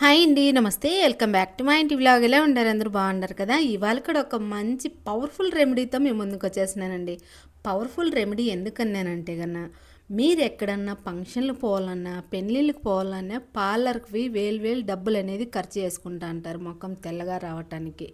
Hi అండి నమస్తే. Welcome back to మా ఇంటి వ్లాగ్. ఎలా ఉండారు అందరూ బాగున్నారు కదా? ఇవాళ కూడా ఒక మంచి పవర్ఫుల్ రెమెడీతో మేము ముందుకు వచ్చేసినానండి పవర్ఫుల్ రెమెడీ ఎందుకన్నానంటే కన్నా మీరు ఎక్కడన్నా ఫంక్షన్లు పోవాలన్నా పెళ్ళిళ్ళకి పోవాలన్నా పార్లర్కి వేలు వేలు డబ్బులు అనేది ఖర్చు చేసుకుంటా అంటారు మొఖం తెల్లగా రావటానికి.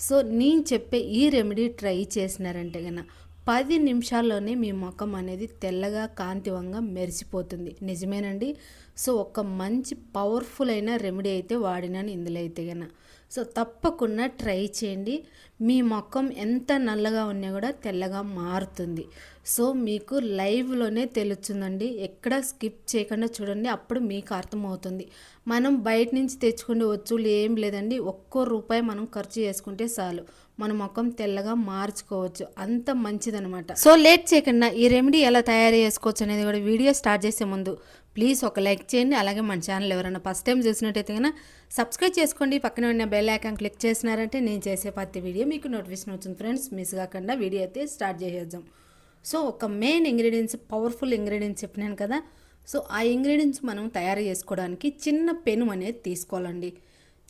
సో నేను చెప్పే ఈ రెమెడీ ట్రై చేసినారంటే కన్నా పది నిమిషాల్లోనే మీ ముఖం అనేది తెల్లగా కాంతివంగా మెరిసిపోతుంది. నిజమేనండి? సో ఒక మంచి పవర్ఫుల్ అయిన రెమెడీ అయితే వాడినాను ఇందులో అయితే కన్నా సో తప్పకుండా ట్రై చేయండి. మీ ముఖం ఎంత నల్లగా ఉన్నా కూడా తెల్లగా మారుతుంది. సో మీకు లైవ్లోనే తెలుస్తుందండి. ఎక్కడ స్కిప్ చేయకుండా చూడండి. అప్పుడు మీకు అర్థమవుతుంది. మనం బయట నుంచి తెచ్చుకునే వచ్చులు ఏం లేదండి. ఒక్కో రూపాయి మనం ఖర్చు చేసుకుంటే చాలు. మన ముఖం తెల్లగా మార్చుకోవచ్చు. అంత మంచిదనమాట సో లేట్ చేయకుండా ఈ రెమెడీ ఎలా తయారు చేసుకోవచ్చు అనేది కూడా వీడియో స్టార్ట్ చేసే ముందు ప్లీజ్ ఒక లైక్ చేయండి. అలాగే మన ఛానల్ ఎవరైనా ఫస్ట్ టైం చూసినట్టయితే కనుక సబ్స్క్రైబ్ చేసుకోండి. పక్కన ఉన్న బెల్ ఐకాన్ క్లిక్ చేసినారంటే నేను చేసే ప్రతి వీడియో మీకు నోటిఫికేషన్ వచ్చింది ఫ్రెండ్స్. మిస్ కాకుండా వీడియో అయితే స్టార్ట్ చేసేద్దాం. సో ఒక మెయిన్ ఇంగ్రీడియంట్స్ పవర్ఫుల్ ఇంగ్రీడియంట్స్ చెప్పినాను కదా. సో ఆ ఇంగ్రీడియంట్స్ మనం తయారు చేసుకోవడానికి చిన్న పెనుం అనేది తీసుకోవాలండి.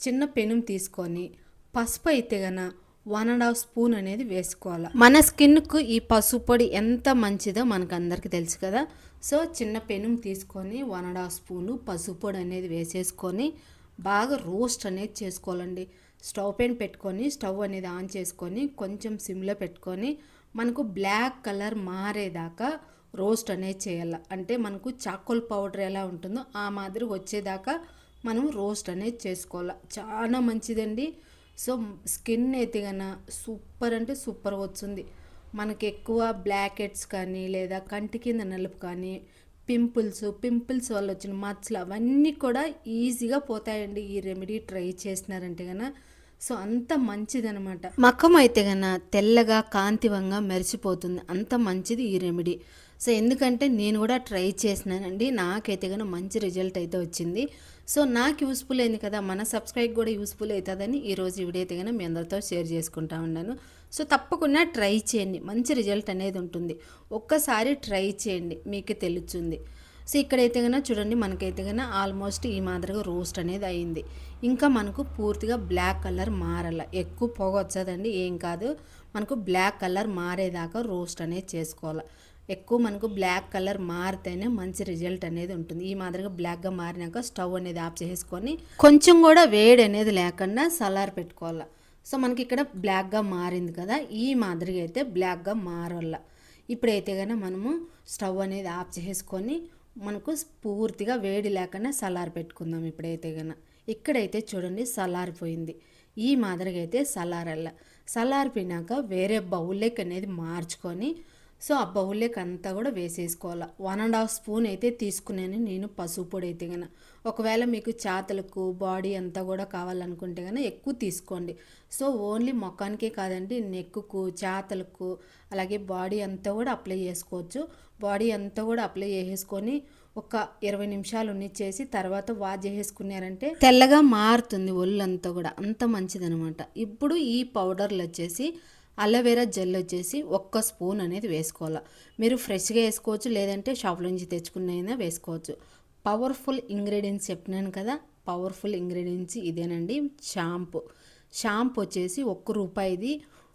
చిన్న పెనుం తీసుకొని పసుపు అయితే కనుక వన్ అండ్ హాఫ్ స్పూన్ అనేది వేసుకోవాలి. మన స్కిన్కు ఈ పసుపు పొడి ఎంత మంచిదో మనకు అందరికీ తెలుసు కదా. సో చిన్న పెనుము తీసుకొని వన్ అండ్ హాఫ్ స్పూను పసుపు పొడి అనేది వేసేసుకొని బాగా రోస్ట్ అనేది చేసుకోవాలండి. స్టవ్ పైన పెట్టుకొని స్టవ్ అనేది ఆన్ చేసుకొని కొంచెం సిమ్లో పెట్టుకొని మనకు బ్లాక్ కలర్ మారేదాకా రోస్ట్ అనేది చేయాలి. అంటే మనకు చాకోల్ పౌడర్ ఎలా ఉంటుందో ఆ మాదిరి వచ్చేదాకా మనం రోస్ట్ అనేది చేసుకోవాలి. చాలా మంచిదండి. సో స్కిన్ అయితే కన్నా సూపర్ అంటే సూపర్ వచ్చింది మనకి ఎక్కువ బ్లాక్ హెడ్స్ కానీ లేదా కంటి కింద నలుపు కానీ పింపుల్స్ పింపుల్స్ వల్ల వచ్చిన మచ్చలు అవన్నీ కూడా ఈజీగా పోతాయండి. ఈ రెమెడీ ట్రై చేసినారంటే కనుక సో అంత మంచిదనమాట. మకం అయితే గన తెల్లగా కాంతివంగా మెరిసిపోతుంది. అంత మంచిది ఈ రెమెడీ. సో ఎందుకంటే నేను కూడా ట్రై చేసినానండి. నాకైతే కనుక మంచి రిజల్ట్ అయితే వచ్చింది. సో నాకు యూస్ఫుల్ అయింది కదా మన సబ్స్క్రైబ్ కూడా యూస్ఫుల్ అవుతుందని ఈరోజు వీడియో అయితే కనుక మీ అందరితో షేర్ చేసుకుంటా ఉన్నాను. సో తప్పకుండా ట్రై చేయండి. మంచి రిజల్ట్ అనేది ఉంటుంది. ఒక్కసారి ట్రై చేయండి. మీకు తెలుస్తుంది. సో ఇక్కడైతే కనుక చూడండి మనకైతే కనుక ఆల్మోస్ట్ ఈ మాదిరిగా రోస్ట్ అనేది అయింది. ఇంకా మనకు పూర్తిగా బ్లాక్ కలర్ మారాల. ఎక్కువ పొగ వచ్చదండి. ఏం కాదు. మనకు బ్లాక్ కలర్ మారేదాకా రోస్ట్ అనేది చేసుకోవాలి. ఎక్కువ మనకు బ్లాక్ కలర్ మారితేనే మంచి రిజల్ట్ అనేది ఉంటుంది. ఈ మాదిరిగా బ్లాక్గా మారినాక స్టవ్ అనేది ఆఫ్ చేసుకొని కొంచెం కూడా వేడి అనేది లేకుండా సలార్ పెట్టుకోవాలి. సో మనకి ఇక్కడ బ్లాక్గా మారింది కదా ఈ మాదిరిగా అయితే బ్లాక్గా మారల్ల ఇప్పుడైతే కానీ మనము స్టవ్ అనేది ఆఫ్ చేసుకొని మనకు పూర్తిగా వేడి లేకుండా సలార్ పెట్టుకుందాం ఇప్పుడైతే కన్నా ఇక్కడైతే చూడండి సలారిపోయింది ఈ మాదిరిగా అయితే సలారల్ల సలారిపోయినాక వేరే బౌల్లోకి అనేది మార్చుకొని సో ఆ బౌల్లోకి అంతా కూడా వేసేసుకోవాలి. వన్ అండ్ హాఫ్ స్పూన్ అయితే తీసుకున్నాను నేను పసుపు పొడి అయితే కనుక ఒకవేళ మీకు చేతలకు బాడీ అంతా కూడా కావాలనుకుంటే కనుక ఎక్కువ తీసుకోండి. సో ఓన్లీ మొఖానికే కాదండి నెక్కుకు చేతలకు అలాగే బాడీ అంతా కూడా అప్లై చేసుకోవచ్చు. బాడీ అంతా కూడా అప్లై చేసేసుకొని ఒక ఇరవై నిమిషాలు ఉన్నిచ్చేసి తర్వాత వాష్ చేసేసుకున్నారంటే తెల్లగా మారుతుంది ఒళ్ళంతా కూడా. అంత మంచిదనమాట. ఇప్పుడు ఈ పౌడర్లు వచ్చేసి అలోవెరా జెల్ వచ్చేసి ఒక్క స్పూన్ అనేది వేసుకోవాలి. మీరు ఫ్రెష్గా వేసుకోవచ్చు లేదంటే షాప్ నుంచి తెచ్చుకున్నైనా వేసుకోవచ్చు. పవర్ఫుల్ ఇంగ్రీడియంట్స్ చెప్పినాను కదా పవర్ఫుల్ ఇంగ్రీడియంట్స్ ఇదేనండి షాంపూ. షాంపూ వచ్చేసి ఒక్క రూపాయిది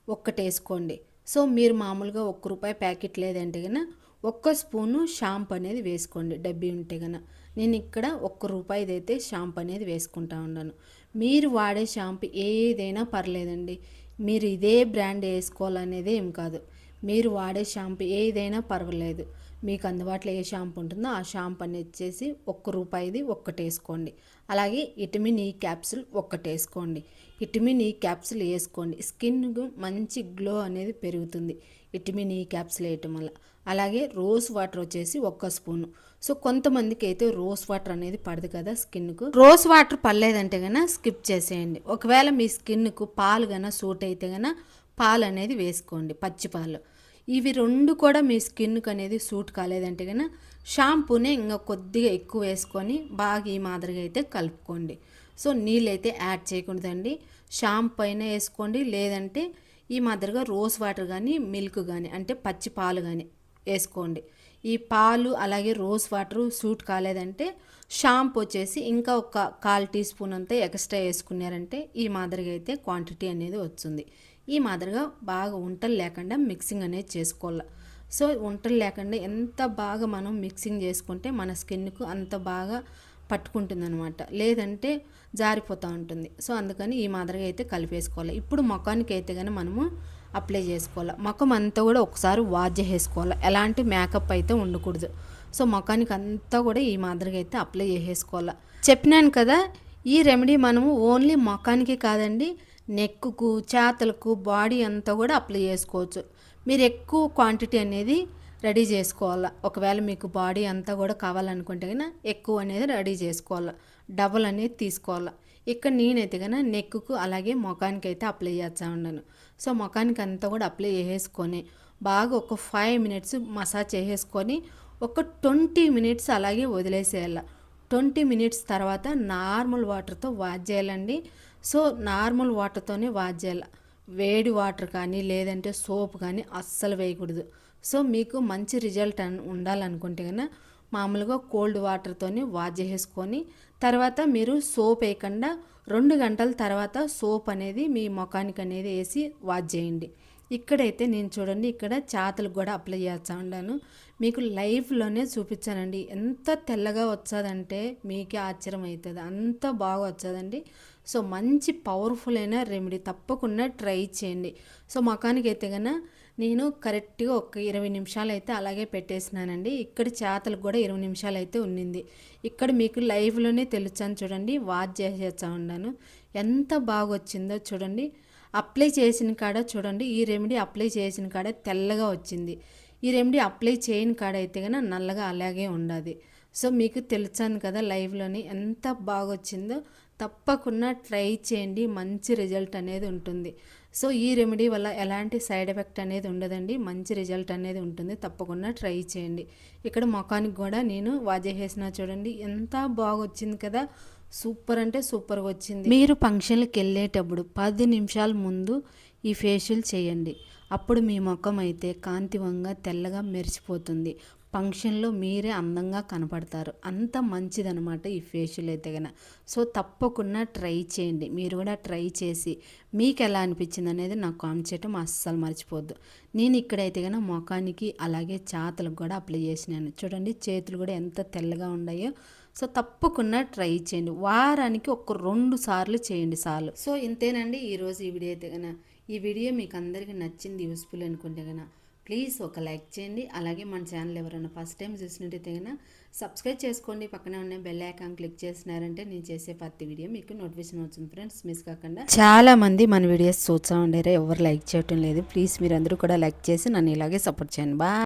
ఒక్కటి వేసుకోండి. సో మీరు మామూలుగా ఒక్క రూపాయి ప్యాకెట్ లేదంటే కనుక ఒక్క స్పూను షాంపూ అనేది వేసుకోండి డబ్బీ ఉంటే కనుక నేను ఇక్కడ ఒక్క రూపాయిది అయితే షాంపూ అనేది వేసుకుంటా ఉన్నాను. మీరు వాడే షాంపూ ఏదైనా పర్లేదండి. మీరు ఇదే బ్రాండ్ వేసుకోవాలనేది ఏం కాదు. మీరు వాడే షాంపూ ఏదైనా పర్వాలేదు. మీకు అందుబాటులో ఏ షాంపూ ఉంటుందో ఆ షాంపూ అనేది వచ్చేసి ఒక్క రూపాయిది ఒక్కటి వేసుకోండి. అలాగే ఇటమిన్ ఈ క్యాప్సుల్ ఒక్కటి వేసుకోండి. ఇటమిన్ ఈ క్యాప్సుల్ వేసుకోండి. స్కిన్ మంచి గ్లో అనేది పెరుగుతుంది ఇటమిన్ ఈ క్యాప్సుల్ వేయటం వల్ల. అలాగే రోజ్ వాటర్ వచ్చేసి ఒక్క స్పూను. సో కొంతమందికి అయితే రోజ్ వాటర్ అనేది పడదు కదా స్కిన్కు రోజ్ వాటర్ పర్లేదంటే గన స్కిప్ చేసేయండి. ఒకవేళ మీ స్కిన్కు పాలు గన సూట్ అయితే గన పాలు అనేది వేసుకోండి. పచ్చి పాలు. ఇవి రెండు కూడా మీ స్కిన్కి అనేది సూట్ కాలేదంటే కనుక షాంపూనే ఇంకా కొద్దిగా ఎక్కువ వేసుకొని బాగా ఈ మాదిరిగా అయితే కలుపుకోండి. సో నీళ్ళు అయితే యాడ్ చేయకూడదండి. షాంపూ అయినా వేసుకోండి. లేదంటే ఈ మాదిరిగా రోజ్ వాటర్ కానీ మిల్క్ కానీ అంటే పచ్చి పాలు కానీ వేసుకోండి. ఈ పాలు అలాగే రోజ్ వాటర్ సూట్ కాలేదంటే షాంపూ వచ్చేసి ఇంకా ఒక కాల్ టీ స్పూన్ అంతా ఎక్స్ట్రా వేసుకున్నారంటే ఈ మాదిరిగా అయితే క్వాంటిటీ అనేది వస్తుంది. ఈ మాదిరిగా బాగా వంటలు లేకుండా మిక్సింగ్ అనేది చేసుకోవాలి. సో వంటలు లేకుండా ఎంత బాగా మనం మిక్సింగ్ చేసుకుంటే మన స్కిన్కు అంత బాగా పట్టుకుంటుంది అనమాట లేదంటే జారిపోతూ ఉంటుంది. సో అందుకని ఈ మాదిరిగా అయితే కలిపేసుకోవాలి. ఇప్పుడు ముఖానికి అయితే కానీ మనము అప్లై చేసుకోవాలి. ముఖం అంతా కూడా ఒకసారి వాష్ చేసుకోవాలి ఎలాంటి మేకప్ అయితే ఉండకూడదు. సో ముఖానికి అంతా కూడా ఈ మాదిరిగా అయితే అప్లై చేసేసుకోవాలి. చెప్పినాను కదా ఈ రెమెడీ మనము ఓన్లీ ముఖానికి కాదండి నెక్కు చేతలకు బాడీ అంతా కూడా అప్లై చేసుకోవచ్చు. మీరు ఎక్కువ క్వాంటిటీ అనేది రెడీ చేసుకోవాలా? ఒకవేళ మీకు బాడీ అంతా కూడా కావాలనుకుంటే కన్నా ఎక్కువ అనేది రెడీ చేసుకోవాలా? డబల్ అనేది తీసుకోవాలా? ఇక్కడ నేనైతే కన్నా నెక్కు అలాగే ముఖానికి అయితే అప్లై చేస్తా ఉన్నాను. సో ముఖానికి అంతా కూడా అప్లై చేసేసుకొని బాగా ఒక ఫైవ్ మినిట్స్ మసాజ్ చేసేసుకొని ఒక ట్వంటీ మినిట్స్ అలాగే వదిలేసేయాల? ట్వంటీ మినిట్స్ తర్వాత నార్మల్ వాటర్తో వాష్ చేయాలండి. సో నార్మల్ వాటర్తోనే వాష్ చేయాలి వేడి వాటర్ కానీ లేదంటే సోప్ కానీ అస్సలు వేయకూడదు. సో మీకు మంచి రిజల్ట్ ఉండాలనుకుంటే కన్నా మామూలుగా కోల్డ్ వాటర్తోని వాష్ చేసేసుకొని తర్వాత మీరు సోప్ వేయకుండా రెండు గంటల తర్వాత సోప్ అనేది మీ ముఖానికి అనేది వేసి వాష్ చేయండి ఇక్కడైతే నేను చూడండి ఇక్కడ చేతలకు కూడా అప్లై చేస్తా ఉన్నాను. మీకు లైఫ్లోనే చూపించానండి. ఎంత తెల్లగా వచ్చాదంటే మీకే ఆశ్చర్యం అవుతుంది అంత బాగా వచ్చాదండి. సో మంచి పవర్ఫుల్ అయిన రెమెడీ తప్పకుండా ట్రై చేయండి. సో మకానికి అయితే కన్నా నేను కరెక్ట్గా ఒక ఇరవై నిమిషాలు అయితే అలాగే పెట్టేసినానండి. ఇక్కడ చేతలకు కూడా ఇరవై నిమిషాలు అయితే ఉన్నింది. ఇక్కడ మీకు లైవ్లోనే తెలుచాను చూడండి. వాచ్ చేసేస్తా ఉన్నాను. ఎంత బాగా వచ్చిందో చూడండి. అప్లై చేసిన కాడ చూడండి. ఈ రెమెడీ అప్లై చేసిన కాడ తెల్లగా వచ్చింది. ఈ రెమెడీ అప్లై చేయని కాడ అయితే కనుక నల్లగా అలాగే ఉండదు. సో మీకు తెలుసాను కదా లైవ్లోని ఎంత బాగా వచ్చిందో తప్పకుండా ట్రై చేయండి. మంచి రిజల్ట్ అనేది ఉంటుంది. సో ఈ రెమెడీ వల్ల ఎలాంటి సైడ్ ఎఫెక్ట్ అనేది ఉండదండి. మంచి రిజల్ట్ అనేది ఉంటుంది. తప్పకుండా ట్రై చేయండి. ఇక్కడ ముఖానికి కూడా నేను వాజేసేసిన చూడండి. ఎంత బాగా వచ్చింది కదా. సూపర్ అంటే సూపర్గా వచ్చింది. మీరు ఫంక్షన్లకు వెళ్ళేటప్పుడు పది నిమిషాల ముందు ఈ ఫేషియల్ చేయండి. అప్పుడు మీ ముఖం అయితే కాంతివంగా తెల్లగా మెరిసిపోతుంది. ఫంక్షన్లో మీరే అందంగా కనపడతారు. అంత మంచిదనమాట ఈ ఫేషియల్ అయితే కనుక సో తప్పకుండా ట్రై చేయండి. మీరు కూడా ట్రై చేసి మీకు ఎలా అనిపించింది అనేది నాకు కామెంట్ చేయటం అస్సలు మర్చిపోద్దు నేను ఇక్కడైతే కనుక ముఖానికి అలాగే చాతలకు కూడా అప్లై చేసినాను. చూడండి చేతులు కూడా ఎంత తెల్లగా ఉన్నాయో. సో తప్పకుండా ట్రై చేయండి. వారానికి ఒక రెండు సార్లు చేయండి సార్లు. సో ఇంతేనండి ఈరోజు ఈ వీడియో అయితే కనుక ఈ వీడియో మీకు అందరికీ నచ్చింది యూస్ఫుల్ అనుకుంటే కనుక ప్లీజ్ ఒక లైక్ చేయండి. అలాగే మన ఛానల్ ఎవరైనా ఫస్ట్ టైం చూసినట్టయితే కన్నా సబ్స్క్రైబ్ చేసుకోండి. పక్కనే ఉన్న బెల్ ఐకాన్ క్లిక్ చేసినారంటే నేను చేసే ప్రతి వీడియో మీకు నోటిఫికేషన్ వచ్చింది ఫ్రెండ్స్ మిస్ కాకుండా చాలా మంది మన వీడియోస్ చూస్తూ ఉండేరే. ఎవరు లైక్ చేయటం లేదు. ప్లీజ్ మీరు అందరూ కూడా లైక్ చేసి నన్ను ఇలాగే సపోర్ట్ చేయండి. బాయ్